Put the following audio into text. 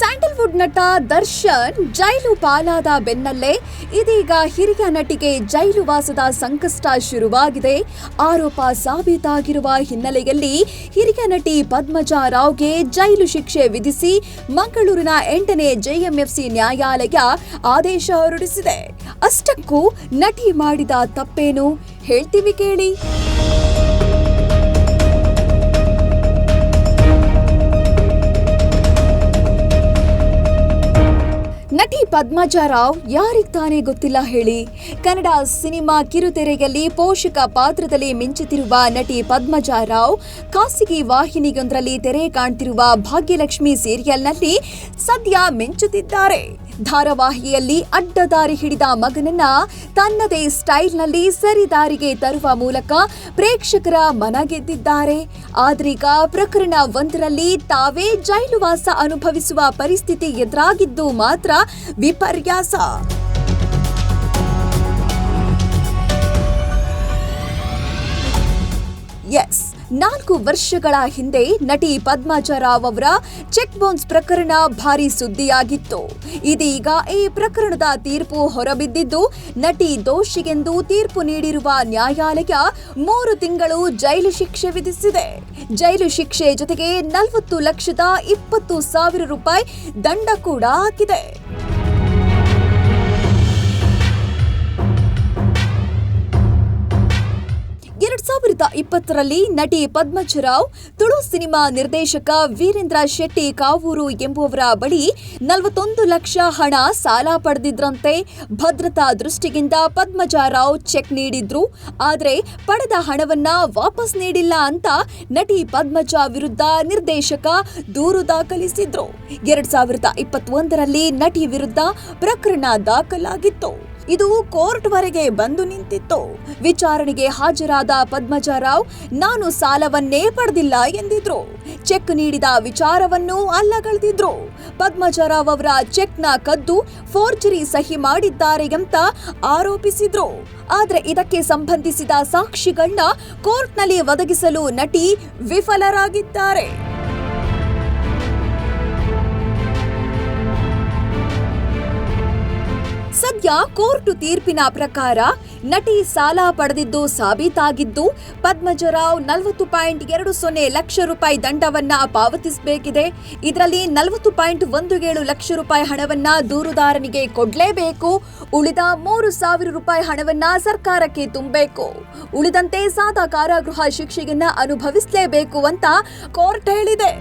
Bollywood ನಟ ದರ್ಶನ್ ಜೈಲು ಪಾಲಾದ ಬೆನ್ನಲ್ಲೇ ಇದೀಗ ಹಿರಿಯ ನಟಿಗೆ ಜೈಲು ವಾಸದ ಸಂಕಷ್ಟ ಶುರುವಾಗಿದೆ. ಆರೋಪ ಸಾಬೀತಾಗಿರುವ ಹಿನ್ನೆಲೆಯಲ್ಲಿ ಹಿರಿಯ ನಟಿ ಪದ್ಮಜಾ ರಾವ್ಗೆ ಜೈಲು ಶಿಕ್ಷೆ ವಿಧಿಸಿ ಮಂಗಳೂರಿನ ಎಂಟನೇ ಜೆಎಂಎಫ್ಸಿ ನ್ಯಾಯಾಲಯ ಆದೇಶ ಹೊರಡಿಸಿದೆ. ಅಷ್ಟಕ್ಕೂ ನಟಿ ಮಾಡಿದ ತಪ್ಪೇನು? ಹೇಳ್ತೀವಿ ಕೇಳಿ. ನಟಿ ಪದ್ಮಜಾ ರಾವ್ ಯಾರಿಗ್ ತಾನೇ ಗೊತ್ತಿಲ್ಲ ಹೇಳಿ. ಕನ್ನಡ ಸಿನಿಮಾ ಕಿರುತೆರೆಯಲ್ಲಿ ಪೋಷಕ ಪಾತ್ರದಲ್ಲಿ ಮಿಂಚುತ್ತಿರುವ ನಟಿ ಪದ್ಮಜಾ ರಾವ್ ಖಾಸಗಿ ವಾಹಿನಿಯೊಂದರಲ್ಲಿ ತೆರೆ ಕಾಣ್ತಿರುವ ಭಾಗ್ಯಲಕ್ಷ್ಮಿ ಸೀರಿಯಲ್ನಲ್ಲಿ ಸದ್ಯ ಮಿಂಚುತ್ತಿದ್ದಾರೆ. ಧಾರಾವಾಹಿಯಲ್ಲಿ ಅಡ್ಡದಾರಿ ಹಿಡಿದ ಮಗನನ್ನ ತನ್ನದೇ ಸ್ಟೈಲ್ನಲ್ಲಿ ಸರಿದಾರಿಗೆ ತರುವ ಮೂಲಕ ಪ್ರೇಕ್ಷಕರ ಮನ ಗೆದ್ದಿದ್ದಾರೆ. ಆದ್ರೀಗ ಪ್ರಕರಣ ಒಂದರಲ್ಲಿ ತಾವೇ ಜೈಲುವಾಸ ಅನುಭವಿಸುವ ಪರಿಸ್ಥಿತಿ ಎದುರಾಗಿದ್ದು ಮಾತ್ರ ವಿಪರ್ಯಾಸ. ಎಸ್ ನಾಲ್ಕು ವರ್ಷಗಳ ಹಿಂದೆ ನಟಿ ಪದ್ಮಾಜ ರಾವ್ ಅವರ ಚೆಕ್ ಬೌನ್ಸ್ ಪ್ರಕರಣ ಭಾರಿ ಸುದ್ದಿಯಾಗಿತ್ತು. ಇದೀಗ ಈ ಪ್ರಕರಣದ ತೀರ್ಪು ಹೊರಬಿದ್ದಿದ್ದು, ನಟಿ ದೋಷಿಗೆಂದು ತೀರ್ಪು ನೀಡಿರುವ ನ್ಯಾಯಾಲಯ ಮೂರು ತಿಂಗಳು ಜೈಲು ಶಿಕ್ಷೆ ವಿಧಿಸಿದೆ. ಜೈಲು ಶಿಕ್ಷೆ ಜೊತೆಗೆ ನಲವತ್ತು ಲಕ್ಷದ ಇಪ್ಪತ್ತು ಸಾವಿರ ರೂಪಾಯಿ ದಂಡ ಕೂಡ ಹಾಕಿದೆ. ಎರಡ್ ಸಾವಿರದ ಇಪ್ಪತ್ತರಲ್ಲಿ ನಟಿ ಪದ್ಮಜರಾವ್, ತುಳು ಸಿನಿಮಾ ನಿರ್ದೇಶಕ ವೀರೇಂದ್ರ ಶೆಟ್ಟಿ ಕಾವೂರು ಎಂಬುವವರ ಬಳಿ ನಲವತ್ತೊಂದು ಲಕ್ಷ ಹಣ ಸಾಲ ಪಡೆದಿದ್ರಂತೆ ಭದ್ರತಾ ದೃಷ್ಟಿಯಿಂದ ಪದ್ಮಜಾರಾವ್ ಚೆಕ್ ನೀಡಿದ್ರು. ಆದರೆ ಪಡೆದ ಹಣವನ್ನ ವಾಪಸ್ ನೀಡಿಲ್ಲ ಅಂತ ನಟಿ ಪದ್ಮಜಾ ವಿರುದ್ಧ ನಿರ್ದೇಶಕ ದೂರು ದಾಖಲಿಸಿದ್ರು. ಎರಡ್ ಸಾವಿರದ ಇಪ್ಪತ್ತೊಂದರಲ್ಲಿ ನಟಿ ವಿರುದ್ಧ ಪ್ರಕರಣ ದಾಖಲಾಗಿತ್ತು. ಇದು ಕೋರ್ಟ್ವರೆಗೆ ಬಂದು ನಿಂತಿತ್ತು. ವಿಚಾರಣೆಗೆ ಹಾಜರಾದ ಪದ್ಮಜಾರಾವ್, ನಾನು ಸಾಲವನ್ನೇ ಪಡೆದಿಲ್ಲ ಎಂದಿದ್ರು. ಚೆಕ್ ನೀಡಿದ ವಿಚಾರವನ್ನು ಅಲ್ಲಗಳೆದಿದ್ರು. ಪದ್ಮಜಾರಾವ್ ಅವರ ಚೆಕ್ನ ಕದ್ದು ಫೋರ್ಜರಿ ಸಹಿ ಮಾಡಿದ್ದಾರೆ ಅಂತ ಆರೋಪಿಸಿದ್ರು. ಆದರೆ ಇದಕ್ಕೆ ಸಂಬಂಧಿಸಿದ ಸಾಕ್ಷಿಗಳನ್ನ ಕೋರ್ಟ್ನಲ್ಲಿ ಒದಗಿಸಲು ನಟಿ ವಿಫಲರಾಗಿದ್ದಾರೆ. ಸದ್ಯ ಕೋರ್ಟ್ ತೀರ್ಪಿನ ಪ್ರಕಾರ ನಟಿ ಸಾಲ ಪಡೆದಿದ್ದು ಸಾಬೀತಾಗಿದ್ದು, ಪದ್ಮಜರಾವ್ ನಲವತ್ತು ಪಾಯಿಂಟ್ ಎರಡು ಸೊನ್ನೆ ಲಕ್ಷ ರೂಪಾಯಿ ದಂಡವನ್ನ ಪಾವತಿಸಬೇಕಿದೆ. ಇದರಲ್ಲಿ ನಲವತ್ತು ಪಾಯಿಂಟ್ ಒಂದು ಏಳು ಲಕ್ಷ ರೂಪಾಯಿ ಹಣವನ್ನ ದೂರುದಾರನಿಗೆ ಕೊಡಲೇಬೇಕು. ಉಳಿದ ಮೂರು ಸಾವಿರ ರೂಪಾಯಿ ಹಣವನ್ನ ಸರ್ಕಾರಕ್ಕೆ ತುಂಬಬೇಕು. ಉಳಿದಂತೆ ಸಾದಾ ಕಾರಾಗೃಹ ಶಿಕ್ಷೆಯನ್ನ ಅನುಭವಿಸಲೇಬೇಕು ಅಂತ ಕೋರ್ಟ್ ಹೇಳಿದೆ.